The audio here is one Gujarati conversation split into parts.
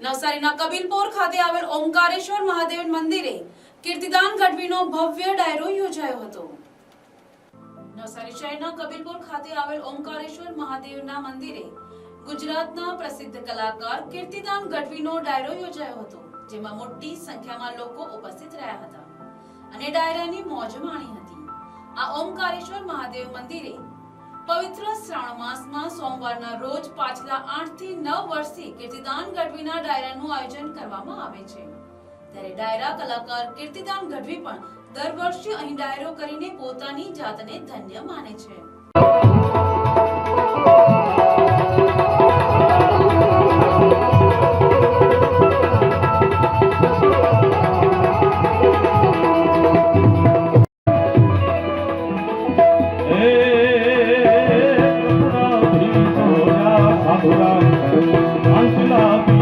નવસારીના કબીલપોર ખાતે આવેલ ઓમકારેશ્વર મહાદેવ મંદિરે કીર્તિદાન ગઢવીનો ભવ્ય ડાયરો યોજાયો હતો. નવસારી શહેરના કબીલપુર ખાતે આવેલ ઓમકારેશ્વર મહાદેવના મંદિરે ગુજરાતના પ્રસિદ્ધ કલાકાર કીર્તિદાન ગઢવીનો ડાયરો યોજાયો હતો, જેમાં મોટી સંખ્યામાં લોકો ઉપસ્થિત રહ્યા હતા. અને ડાયરાની મોજ માણી હતી. આ ઓમકારેશ્વર મહાદેવ મંદિરે પવિત્ર શ્રાવણ માસમાં સોમવારના રોજ પાછલા આઠથી નવ વર્ષથી કીર્તિદાન ગઢવીના ડાયરાનું આયોજન કરવામાં આવે છે. ત્યારે ડાયરા કલાકાર કીર્તિદાન ગઢવી પણ દર વર્ષે અહીં ડાયરો કરીને પોતાની જાતને ધન્ય માને છે. અંચલા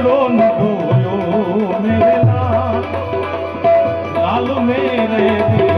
એ મનડો મેરે લાલ મેરે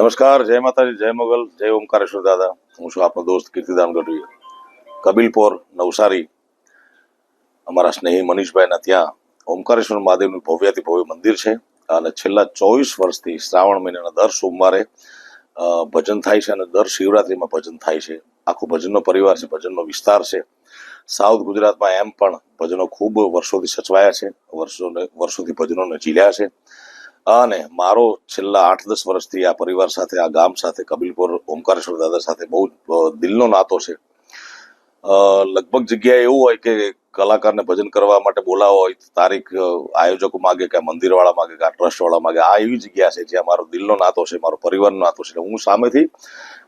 નમસ્કાર, જય માતાજી, જય મોગલ, જય ઓમકારેશ્વર દાદા. હું છું આપનો દોસ્ત કીર્તિદાન ગઢવી કબીલપોર નવસારી. અમારા સ્નેહી મનીષભાઈના ત્યાં ઓમકારેશ્વર મહાદેવનું ભવ્યાતિ ભવ્ય મંદિર છે અને છેલ્લા ચોવીસ વર્ષથી શ્રાવણ મહિનાના દર સોમવારે ભજન થાય છે અને દર શિવરાત્રીમાં ભજન થાય છે. આખો ભજનનો પરિવાર છે, ભજનનો વિસ્તાર છે. સાઉથ ગુજરાતમાં એમ પણ ભજનો ખૂબ વર્ષોથી સચવાયા છે, વર્ષોને, વર્ષોથી ભજનોને ઝીલ્યા છે. અને મારો છેલ્લા આઠ દસ વર્ષથી આ પરિવાર સાથે, આ ગામ સાથે, કબીલપુર, ઓમકારેશ્વર દાદા સાથે બહુ દિલનો નાતો છે. લગભગ જગ્યાએ એવું હોય કે કલાકારને ભજન કરવા માટે બોલાવો હોય તારીખ આયોજકો માગે કે મંદિર વાળા માગે કે ટ્રસ્ટ વાળા માગે. આ એવી જગ્યા છે જ્યાં મારો દિલનો નાતો છે, મારો પરિવારનો નાતો છે. હું સામેથી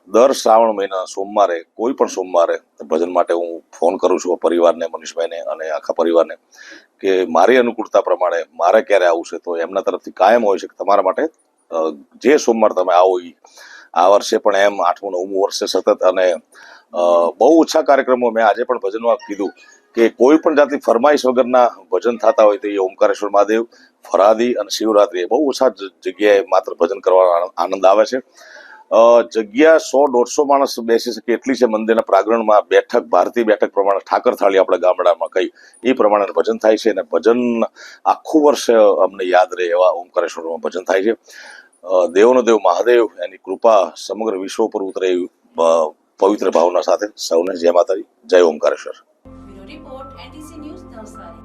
દર શ્રાવણ મહિના સોમવારે, કોઈ પણ સોમવારે, ભજન માટે હું ફોન કરું છું પરિવારને, મનીષભાઈને અને આખા પરિવારને કે મારી અનુકૂળતા પ્રમાણે મારે ક્યારે આવવું છે તો એમના તરફથી કાયમ હોય છે કે તમારા માટે જે સોમવાર તમે આવો એ આ વર્ષે પણ એમ આઠમું, નવમું વર્ષે સતત અને બહુ ઓછા કાર્યક્રમો મેં આજે પણ ભજનમાં કીધું કે કોઈ પણ જાતની ફરમાઈશ વગરના ભજન થતા હોય તો એ ઓમકારેશ્વર મહાદેવ, ફરાદી અને શિવરાત્રી એ બહુ ઓછા જગ્યાએ માત્ર ભજન કરવાનો આનંદ- આવે છે. જગ્યા સો, દોઢસો માણસ બેસી શકે એટલી છે મંદિરના પ્રાંગણમાં બેઠક, ભારતીય બેઠક પ્રમાણે ઠાકર થાળી આપણે ગામડામાં કઈ. એ પ્રમાણે ભજન થાય છે અને ભજન આખું વર્ષ અમને યાદ રહે એવા ઓમકારેશ્વરમાં ભજન થાય છે. દેવનો દેવ મહાદેવ, એની કૃપા સમગ્ર વિશ્વ પર ઉતરે પવિત્ર ભાવના સાથે સૌને જય માતાજી, જય Omkareshwar. Report, NTC news Navsari.